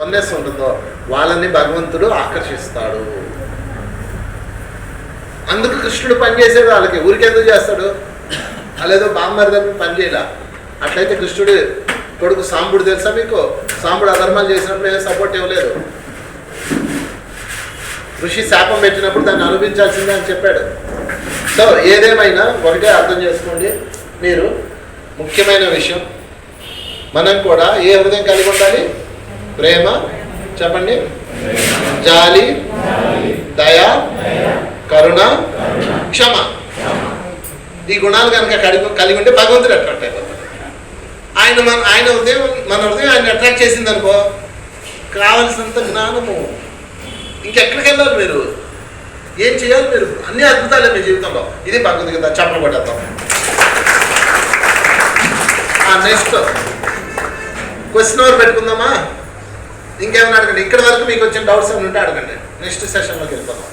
Oneness ఉంటుందో వాళ్ళని భగవంతుడు ఆకర్షిస్తాడు. అందుకు కృష్ణుడు పనిచేసేది వాళ్ళకి. ఊరికెందుకు చేస్తాడు? అలేదో బామ్మరిదని పని అట్లయితే కృష్ణుడు కొడుకు సాంబుడు తెలుసా మీకు? సాంబుడు అధర్మాలు చేసినప్పుడు ఏం సపోర్ట్ ఇవ్వలేదు. ఋషి శాపం పెట్టినప్పుడు దాన్ని అనుభవించాల్సిందే అని చెప్పాడు. సో ఏదేమైనా ఒకటే అర్థం చేసుకోండి మీరు. ముఖ్యమైన విషయం. మనం కూడా ఏ హృదయం కలిగి ఉండాలి? ప్రేమ చెప్పండి. జాలి దయ కరుణ క్షమ. ఈ గుణాలు కనుక కలిగి కలిగి ఉంటే భగవంతుడు అట్రాక్ట్ అయిపోతాడు. ఆయన మన ఆయన హృదయం మన హృదయం ఆయన అట్రాక్ట్ చేసింది అనుకో కావలసినంత జ్ఞానము. ఇంకెక్కడికి వెళ్ళాలి మీరు? ఏం చేయాలి మీరు? అన్ని అద్భుతాలే మీ జీవితంలో. ఇది భగవద్గీత చెప్పలు పడేద్దాం నెక్స్ట్ క్వశ్చన్ ఎవరు పెట్టుకుందామా? ఇంకేమైనా అడగండి? ఇక్కడ వరకు మీకు వచ్చిన డౌట్స్ ఏమైనా ఉంటే అడగండి. నెక్స్ట్ సెషన్లోకి వెళ్ళిపోతాం